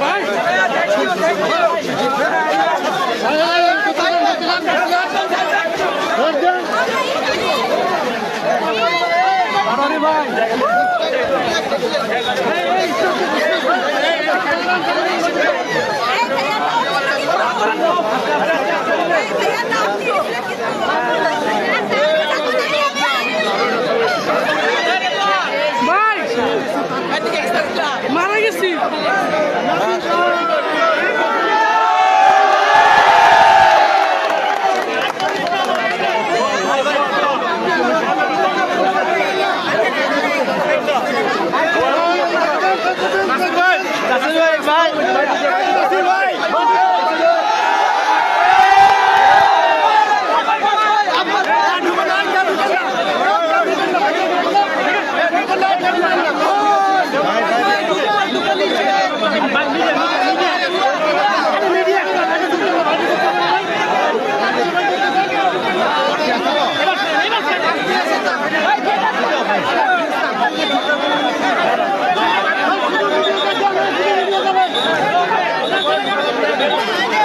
ভাই মারা গেছি That's it. Yeah.